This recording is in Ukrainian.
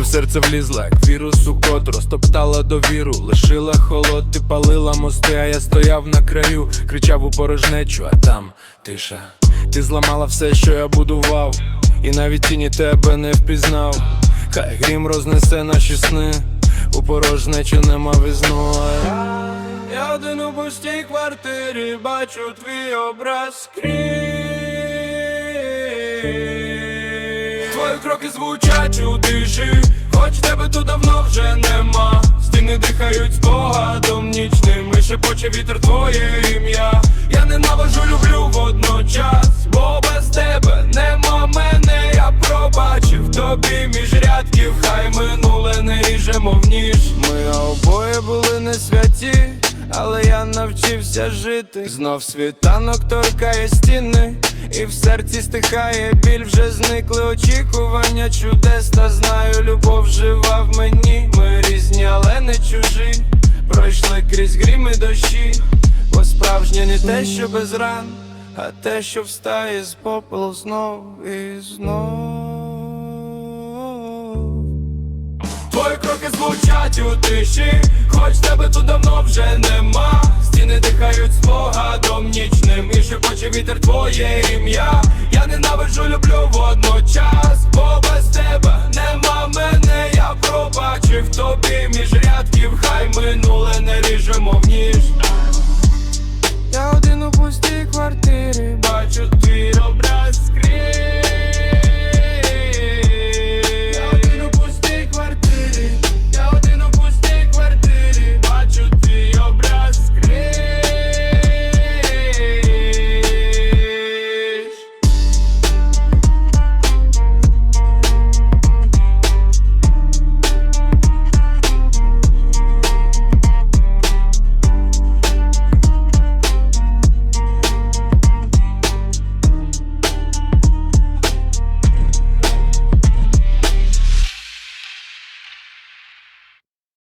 в серце влізла, як вірус у кот Розтоптала довіру, лишила холод, ти палила мости, а я стояв на краю, кричав у порожнечу, а там тиша. Ти зламала все, що я будував, і навіть тіні тебе не впізнав. Хай грім рознесе наші сни, у порожнечу нема візну. я- один у пустій квартирі бачу твій образ крізь Твої кроки звучать у тиші, Стіни дихають спогадом нічним, і шепоче вітер твоє ім'я. Я ненавижу, люблю водночас, бо без тебе нема мене, я пробачив тобі між рядків, хай минуле не ріже, мов ніж. Ми обоє були не святі, але я навчився жити. Знов світанок торкає стіни, і в серці стихає біль, вже зникли очікування чудес, та знаю, любов жива в мені. Ми різні, але не чужі. Пройшли крізь гріми дощі, бо справжнє не те, що без ран, а те, що встає з попелу знов і знов. Твої кроки звучать у тиші, хоч тебе тут давно вже нема не дихають спогадом нічним. І шепоче вітер твоє ім'я. Я ненавиджу, люблю водночас, бо без тебе нема мене, я пробачив тобі між рядків, хай минуле не ріжемо в ніж. Я один у пустій квартирі, бачу твій